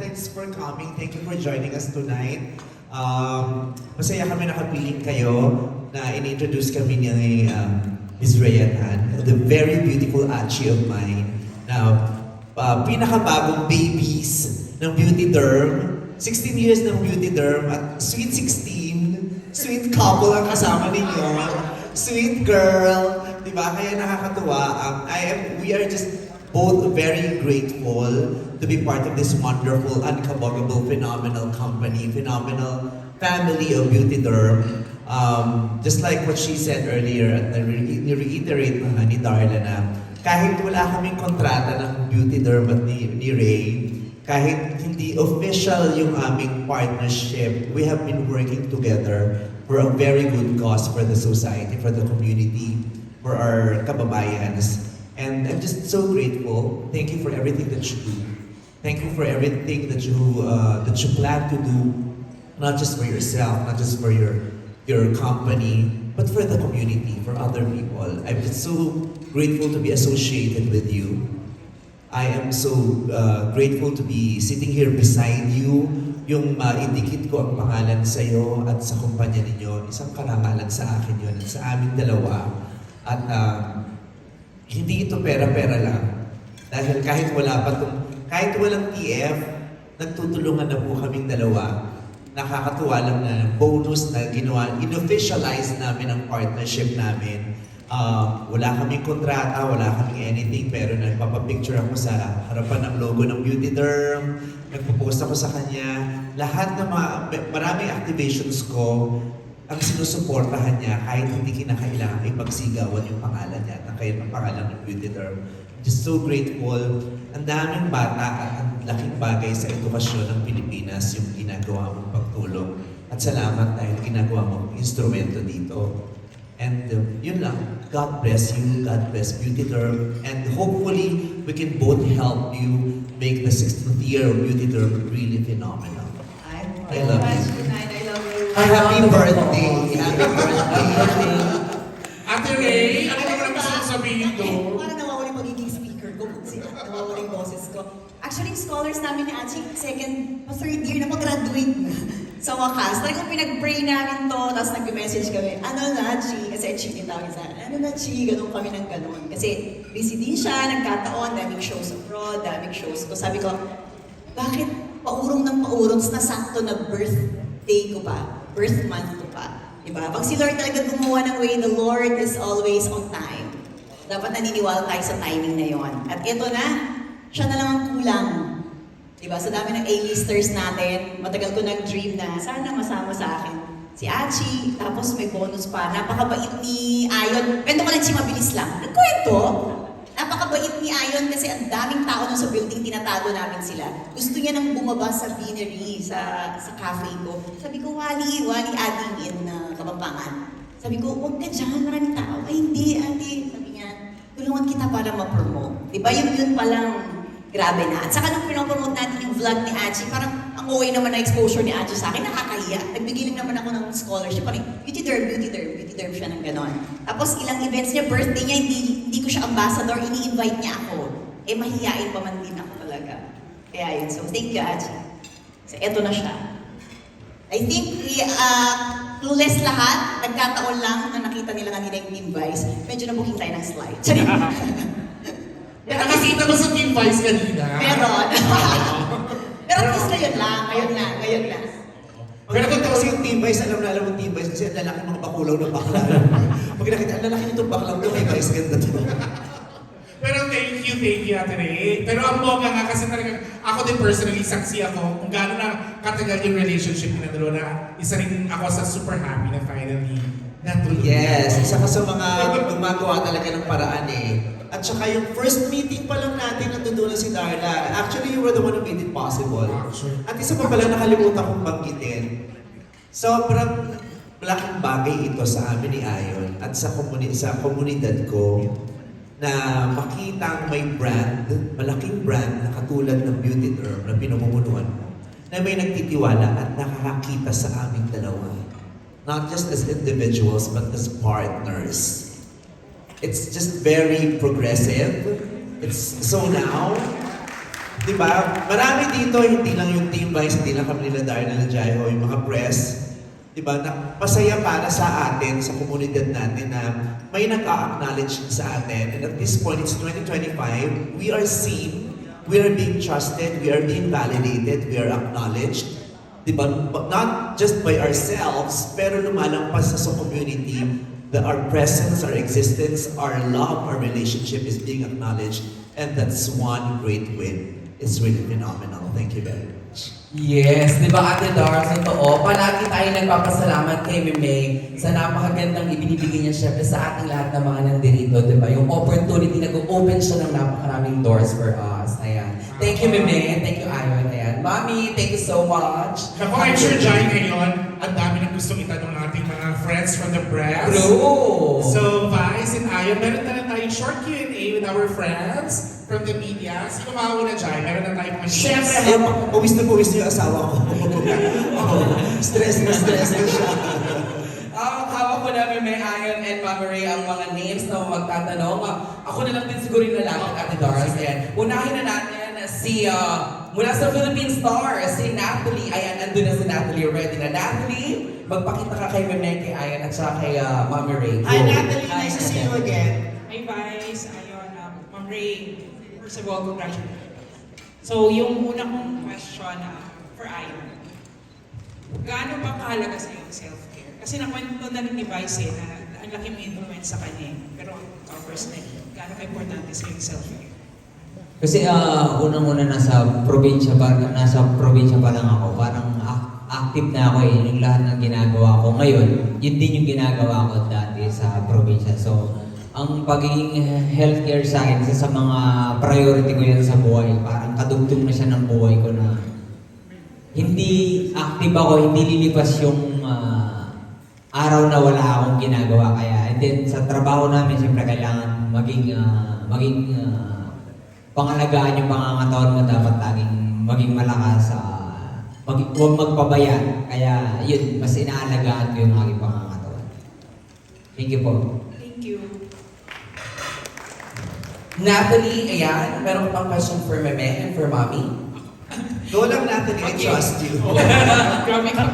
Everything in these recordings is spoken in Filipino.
thanks for coming. Thank you for joining us tonight. Um, masaya kami nakapiling kayo na in-introduce kami ni um, Ms. Rhea Tan, the very beautiful Achi of mine. Now, uh, pinakabagong babies ng Beauty Derm. 16 years ng Beauty Derm at sweet 16. Sweet couple ang kasama ninyo. Sweet girl. Di ba? Kaya nakakatuwa. Um, I am, we are just both very grateful to be part of this wonderful, uncombuggable, phenomenal company, phenomenal family of Beauty Derm. Um, just like what she said earlier, at ni-reiterate na ni Darla na kahit wala kaming kontrata ng Beauty Derm at ni, ni Ray, kahit hindi official yung aming partnership, we have been working together for a very good cause for the society, for the community, for our kababayans. And I'm just so grateful. Thank you for everything that you do. Thank you for everything that you uh, that you plan to do, not just for yourself, not just for your your company, but for the community, for other people. I'm just so grateful to be associated with you. I am so uh, grateful to be sitting here beside you. Yung maidikit ko ang pangalan sa iyo at sa kumpanya ninyo, isang karangalan sa akin yun at sa aming dalawa. At um, hindi ito pera-pera lang. Dahil kahit wala pa tong, kahit walang TF, nagtutulungan na po kaming dalawa. Nakakatuwa lang na bonus na ginawa, in-officialize namin ang partnership namin. Uh, wala kaming kontrata, wala kaming anything, pero nagpapapicture ako sa harapan ng logo ng Beauty Derm, nagpo-post ako sa kanya. Lahat ng mga, maraming activations ko, ang sinusuportahan niya kahit hindi kinakailangan ipagsigawan yung pangalan niya at kaya ng pangalan ng Beauty Derm. Just so grateful. Ang daming bata at ang laking bagay sa edukasyon ng Pilipinas yung ginagawa mong pagtulong. At salamat dahil ginagawa mong instrumento dito. And um, yun lang, God bless you, God bless Beauty Derm, and hopefully we can both help you make the 16th year of Beauty Derm really phenomenal. I love you. Good night, I love you. Happy birthday! Happy birthday! Ate Ray, ano naman ang gusto mong sabihin doon? Parang nawawala yung magiging speaker ko pag sila, nawawala yung boses ko. Actually, scholars namin ni Achi, second, third year na mag-graduate na. Sa wakas, talagang pinag-pray namin to, tapos nag-message kami, ano na, Chi? Kasi Chi din tawag sa akin, ano na, Chi? Ganun kami ng ganun. Kasi busy din siya, nagkataon, daming shows abroad, daming shows ko. Sabi ko, bakit paurong ng paurong na sakto na birthday ko pa, birth month ko pa. Diba? Pag si Lord talaga gumawa ng way, the Lord is always on time. Dapat naniniwala tayo sa timing na yon. At ito na, siya na lang ang kulang. Diba? Sa dami ng A-listers natin, matagal ko nag-dream na sana masama sa akin si Achi, tapos may bonus pa. Napakabait ni Ayon. Kwento ko lang si mabilis lang. Nagkwento. Napakabait ni Ayon kasi ang daming tao nun sa building, tinatago namin sila. Gusto niya nang bumaba sa beanery, sa, sa cafe ko. Sabi ko, Wally, Wally adding in na Kapampangan. Sabi ko, huwag ka dyan, maraming tao. Ay, hindi, ate. Sabi niya, tulungan kita para ma-promote. Di ba? Yung yun palang grabe na. At saka nung pinopromote natin yung vlog ni Achi, parang ang okay naman na exposure ni Achi sa akin, nakakahiya. Nagbigay lang naman ako ng scholarship. Parang, beauty derm, beauty derm, beauty derm siya ng ganon. Tapos ilang events niya, birthday niya, hindi, ambassador, ini-invite niya ako. Eh, mahihiyain pa man din ako talaga. Kaya yun. So, thank you, Achi. So, eto na siya. I think, uh, clueless lahat. Nagkataon lang na nakita nila kanina yung Team Vice. Medyo nabuking tayo ng slide. Pero Nakakita mo sa Team Vice kanina? Meron. Pero at least ngayon lang, ngayon na, ngayon na. Pag nakita ko si yung Team Vice, alam na alam mo Team Vice kasi ang lalaki mga bakulaw ng bakla. Pag nakita, ang lalaki nitong baklang to, may Vice ganda to. Pero thank you, thank you, Ate Ray. Pero ang bongga nga kasi talaga, ako din personally, saksi ako kung gaano na katagal yung relationship ni dalawa na isa rin ako sa super happy na finally natuloy. Yes, isa ka sa mga gumagawa talaga ng paraan eh. At saka yung first meeting pa lang natin, nandoon na si Darla. Actually, you were the one who made it possible. At isa pa pala nakalimutan kong banggitin. Sobrang malaking bagay ito sa amin ni Ayon at sa, komuni sa komunidad ko na makita ang may brand, malaking brand na katulad ng Beauty Derm na pinamumunuan mo, na may nagtitiwala at nakakakita sa aming dalawa. Not just as individuals, but as partners. It's just very progressive. It's so now, Di ba? Marami dito, hindi lang yung Team Vice, hindi lang kami nila Darna nila Jaiho, yung mga press. Di ba? Na, para sa atin, sa komunidad natin na may nag-a-acknowledge sa atin. And at this point, it's 2025, we are seen, we are being trusted, we are being validated, we are acknowledged. Di ba? But Not just by ourselves, pero lumalampas sa sa community that our presence, our existence, our love, our relationship is being acknowledged. And that's one great win. It's really phenomenal. Thank you very much. Yes, di ba Ate Dars, totoo. Palagi tayo nagpapasalamat kay Mimay sa napakagandang ibinibigay niya syempre sa ating lahat ng mga nandirito, di ba? Yung opportunity, nag-open siya ng napakaraming doors for us. Ayan. Thank you, Mimay. Thank you, Ayon. Ayan. Mami, thank you so much. Ako, I'm sure Jai ngayon, ang dami ng gustong itanong ating mga friends from the press. True. So, Vice and Ayon, meron na lang tayong short Q&A with our friends from the media. Sino mauna Jai? Meron na tayong mga. Siyempre, Eh, pawis na pawis na yung asawa ko. oh, stress na stress na siya. Ah, hawak ko na Mimay, Ayon, and Mami Ray ang mga names na magtatanong. Ah, ako na lang din siguro yung lalaki, Ate Dars. Ayan. Unahin na natin si, ah, mula sa Philippine Star, si Natalie. Ayan, nandun na si Natalie. Ready na, Natalie? Magpakita ka kay Mimay, kay Ayon, at saka kay ah, Mami Ray. Hi Go. Natalie, nice to see you again. Hi Vice, ayun, um, Ma'am Ray, first of all, congratulations. So, yung una kong question uh, for Ayon, gaano ba kahalaga sa iyo ang self-care? Kasi nakwento na rin ni Vice eh, na ang laki mo influence sa kanya eh. Pero ikaw personally, gaano ka importante sa iyo yung self-care? Kasi ah, unang-una nasa probinsya pa, nasa probinsya pa lang ako. Parang ac- active na ako eh. Yung lahat ng ginagawa ko ngayon, yun din yung ginagawa ko dati sa probinsya. So, ang pagiging healthcare sa akin, isa sa mga priority ko yan sa buhay. Parang kadugtong na siya ng buhay ko na hindi active ako, hindi lilipas yung ah, araw na wala akong ginagawa. Kaya, and then sa trabaho namin, siyempre kailangan maging, ah, maging ah, pangalagaan yung pangangatawan mo dapat laging maging malakas sa mag huwag magpabaya. Kaya yun, mas inaalagaan ko yung aking pangangatawan. Thank you po. Thank you. Natalie, ayan, meron pang question for Meme and for Mami? Go lang Natalie, I trust you. Grabe ka.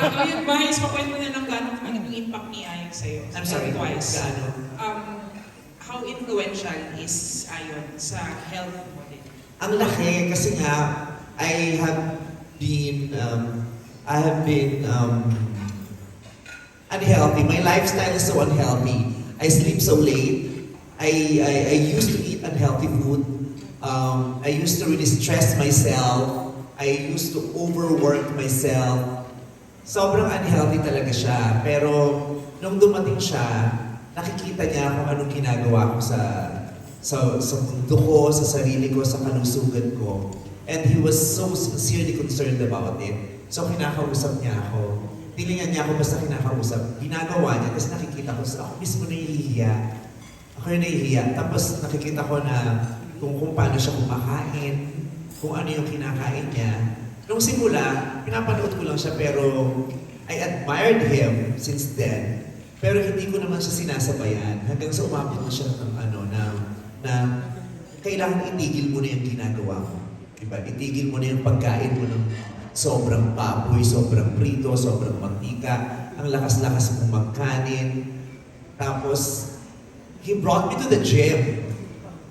Ah, ayun, Vice, pakwento na lang gaano ano yung impact ni Ayon sa iyo. I'm sorry, Twice. gaano? Um, how influential is Ayon sa health mo din? Ang laki kasi nga, I have been, um, I have been um, unhealthy. My lifestyle is so unhealthy. I sleep so late. I, I, I used to eat unhealthy food. Um, I used to really stress myself. I used to overwork myself. Sobrang unhealthy talaga siya. Pero nung dumating siya, nakikita niya kung anong ginagawa ko sa sa, sa mundo ko, sa sarili ko, sa kalusugan ko. And he was so sincerely concerned about it. So kinakausap niya ako. Tilingan niya ako basta kinakausap. Ginagawa niya, tapos nakikita ko, sa ako mismo nahihiya. Ako yung nahihiya. Tapos nakikita ko na kung, kung paano siya kumakain, kung ano yung kinakain niya. Nung simula, pinapanood ko lang siya pero I admired him since then. Pero hindi ko naman siya sinasabayan hanggang sa umabot na siya ng ano na na kailangan itigil mo na yung ginagawa mo. Diba? Itigil mo na yung pagkain mo ng sobrang baboy, sobrang prito, sobrang mantika, ang lakas-lakas mong magkanin. Tapos, he brought me to the gym.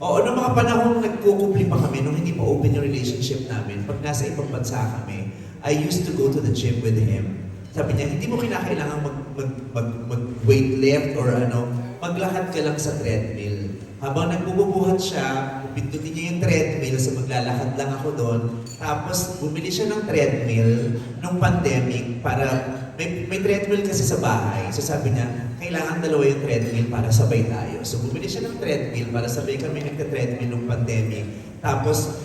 Oo, noong mga panahon nagkukupli pa kami, nung hindi pa open yung relationship namin, pag nasa ibang bansa kami, I used to go to the gym with him. Sabi niya, hindi mo kinakailangan mag, mag, mag, mag weightlift or ano, maglakad ka lang sa treadmill. Habang nagbububuhat siya, pindutin niya yung treadmill, so maglalakad lang ako doon. Tapos bumili siya ng treadmill nung pandemic para may, may treadmill kasi sa bahay. So sabi niya, kailangan dalawa yung treadmill para sabay tayo. So bumili siya ng treadmill para sabay kami nagka-treadmill nung pandemic. Tapos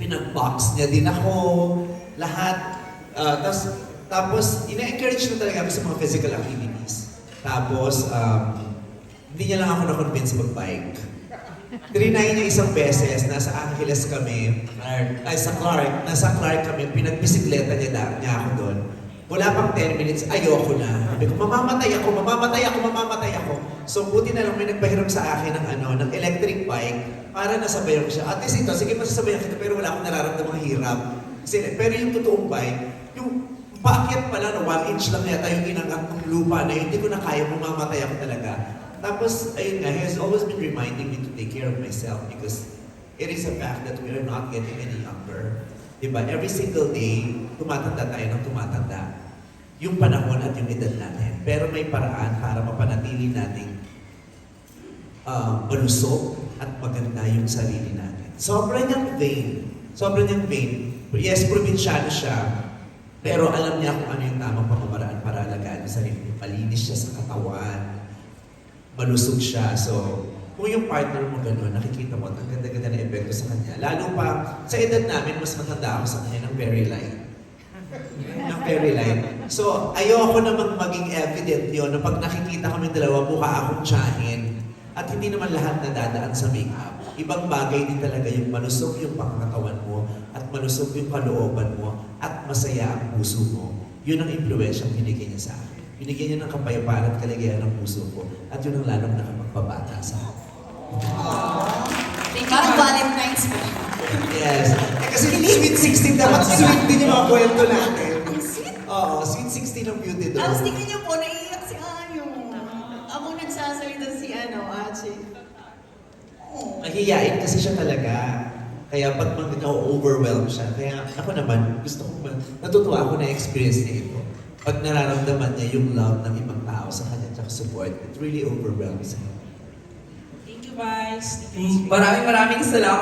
pinag-box niya din ako, lahat. Ah, tapos, tapos ina-encourage na talaga ako sa mga physical activities. Tapos, um, hindi niya lang ako na-convince mag-bike. Trinay niya isang beses, nasa Angeles kami, ay sa Clark, nasa Clark kami, pinagbisikleta niya, da, niya ako doon. wala pang 10 minutes, ayoko na. Sabi ko, mamamatay ako, mamamatay ako, mamamatay ako. So, buti na lang may nagpahiram sa akin ng, ano, ng electric bike para nasabayan ko siya. At least ito, sige, masasabayan kita, pero wala akong nararamdamang hirap. Kasi, pero yung totoong bike, yung paakyat pala na 1 inch lang yata yung inangat ng lupa na hindi ko na kaya, mamamatay ako talaga. Tapos, ayun nga, he has always been reminding me to take care of myself because it is a fact that we are not getting any younger. Diba? Every single day, tumatanda tayo ng tumatanda. Yung panahon at yung edad natin. Pero may paraan para mapanatili natin uh, malusog at maganda yung sarili natin. Sobrang niyang vain. Sobrang niyang vain. Yes, probinsyano siya. Pero alam niya kung ano yung tamang pamamaraan para alagaan yung sarili. Malinis siya sa katawan. Malusog siya. So, kung yung partner mo gano'n, nakikita mo, ang ganda-ganda na epekto sa kanya. Lalo pa, sa edad namin, mas matanda ako sa kanya ng very light ng very light. So, ayoko namang maging evident yon na pag nakikita kami dalawa, mukha akong tsahin. At hindi naman lahat nadadaan sa makeup. Ibang bagay din talaga yung malusog yung pangkatawan mo at malusog yung kalooban mo at masaya ang puso mo. Yun ang impluensyang binigay niya sa akin. Binigyan niya ng kapayapaan at kaligayahan ng puso ko. At yun ang lalong nakapagpabata sa akin. Parang. Valentine's mo. Yes. Eh, kasi sweet 16 dapat sweet din yung mga kwento natin. Ang sweet. Oo, sweet 16 ang beauty doon. Tapos tingnan niyo po, naiiyak si Ayo. Ako nagsasalita si ano, Achi. Oh. Mahihiyain kasi siya talaga. Kaya pag mag na-overwhelm siya, kaya ako naman, gusto ko, ma- natutuwa ako na experience niya ito. Pag nararamdaman niya yung love ng ibang tao sa kanya, tsaka support, it really overwhelms him. Thank you, guys. Maraming maraming salamat.